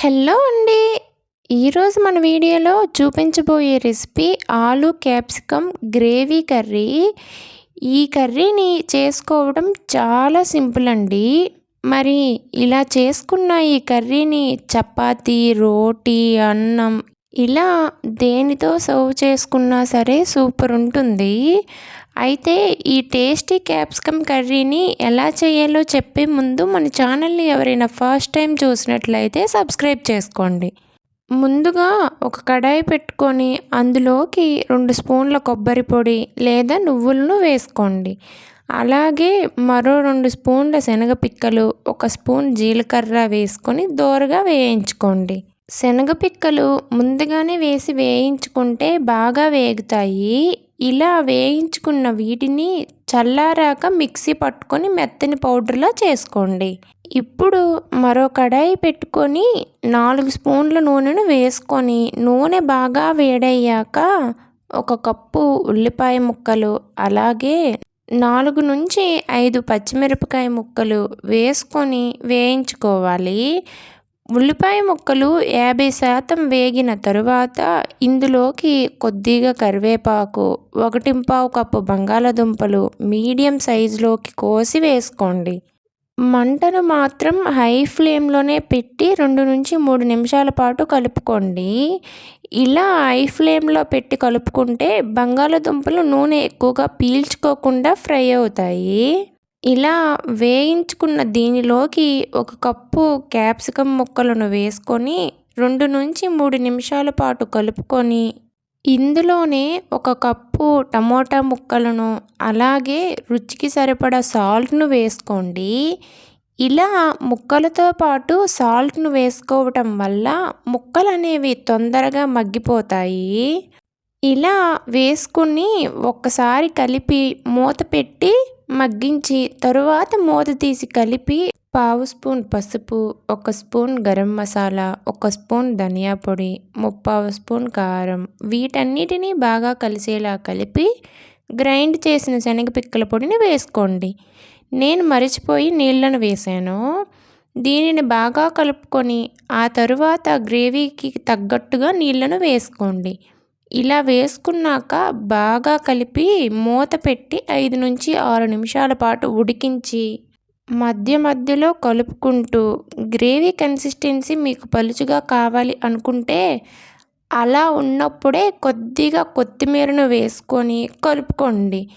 Hello అండి. ఈరోజు మన వీడియోలో చూపించబోయే రెసిపీ ఆలు క్యాప్సికమ్ గ్రేవీ కర్రీ. ఈ కర్రీని చేసుకోవడం చాలా సింపుల్ అండి. మరి ఇలా చేసుకున్న ఈ కర్రీని చపాతి రోటీ అన్నం ఇలా దేనితో సర్వ్ చేసుకున్నా సరే సూపర్ ఉంటుంది. అయితే ఈ టేస్టీ క్యాప్సికమ్ కర్రీని ఎలా చేయాలో చెప్పే ముందు మన ఛానల్ని ఎవరైనా ఫస్ట్ టైం చూసినట్లయితే సబ్స్క్రైబ్ చేసుకోండి. ముందుగా ఒక కడాయి పెట్టుకొని అందులోకి రెండు స్పూన్ల కొబ్బరి పొడి లేదా నువ్వులను వేసుకోండి. అలాగే మరో రెండు స్పూన్ల శనగ పిక్కలు ఒక స్పూన్ జీలకర్ర వేసుకొని దోరగా వేయించుకోండి. శనగ పిక్కలు ముందుగానే వేసి వేయించుకుంటే బాగా వేగుతాయి. ఇలా వేయించుకున్న వీటిని చల్లారాక మిక్సీ పట్టుకొని మెత్తని పౌడర్లా చేసుకోండి. ఇప్పుడు మరో కడాయి పెట్టుకొని నాలుగు స్పూన్ల నూనెను వేసుకొని నూనె బాగా వేడయ్యాక ఒక కప్పు ఉల్లిపాయ ముక్కలు అలాగే నాలుగు నుంచి ఐదు పచ్చిమిరపకాయ ముక్కలు వేసుకొని వేయించుకోవాలి. ఉల్లిపాయ ముక్కలు యాభై శాతం వేగిన తరువాత ఇందులోకి కొద్దిగా కరివేపాకు ఒకటింపావు కప్పు బంగాళదుంపలు మీడియం సైజులోకి కోసి వేసుకోండి. మంటను మాత్రం హై ఫ్లేమ్లోనే పెట్టి రెండు నుంచి మూడు నిమిషాల పాటు కలుపుకోండి. ఇలా హై ఫ్లేమ్లో పెట్టి కలుపుకుంటే బంగాళదుంపలు నూనె ఎక్కువగా పీల్చుకోకుండా ఫ్రై అవుతాయి. ఇలా వేయించుకున్న దీనిలోకి ఒక కప్పు క్యాప్సికమ్ ముక్కలను వేసుకొని రెండు నుంచి మూడు నిమిషాల పాటు కలుపుకొని ఇందులోనే ఒక కప్పు టమోటా ముక్కలను అలాగే రుచికి సరిపడా సాల్ట్ను వేసుకోండి. ఇలా ముక్కలతో పాటు సాల్ట్ను వేసుకోవటం వల్ల ముక్కలు అనేవి తొందరగా మగ్గిపోతాయి. ఇలా వేసుకుని ఒక్కసారి కలిపి మూత పెట్టి మగ్గించి తరువాత మూత తీసి కలిపి పావు స్పూన్ పసుపు ఒక స్పూన్ గరం మసాలా ఒక స్పూన్ ధనియా పొడి ముప్పావు స్పూన్ కారం వీటన్నిటినీ బాగా కలిసేలా కలిపి గ్రైండ్ చేసిన శనగపిక్కల పొడిని వేసుకోండి. నేను మరిచిపోయి నీళ్ళను వేసాను. దీనిని బాగా కలుపుకొని ఆ తరువాత గ్రేవీకి తగ్గట్టుగా నీళ్ళను వేసుకోండి. ఇలా వేసుకున్నాక బాగా కలిపి మూత పెట్టి ఐదు నుంచి ఆరు నిమిషాల పాటు ఉడికించి మధ్య మధ్యలో కలుపుకుంటూ గ్రేవీ కన్సిస్టెన్సీ మీకు పలుచుగా కావాలి అనుకుంటే అలా ఉన్నప్పుడే కొద్దిగా కొత్తిమీరను వేసుకొని కలుపుకోండి.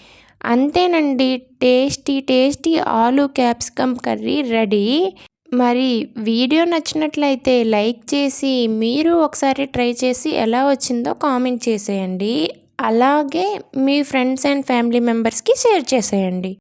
అంతేనండి టేస్టీ టేస్టీ ఆలు క్యాప్సికమ్ కర్రీ రెడీ. మరి వీడియో నచ్చినట్లయితే లైక్ చేసి మీరు ఒకసారి ట్రై చేసి ఎలా వచ్చిందో కామెంట్ చేసేయండి. అలాగే మీ ఫ్రెండ్స్ అండ్ ఫ్యామిలీ మెంబర్స్కి షేర్ చేసేయండి.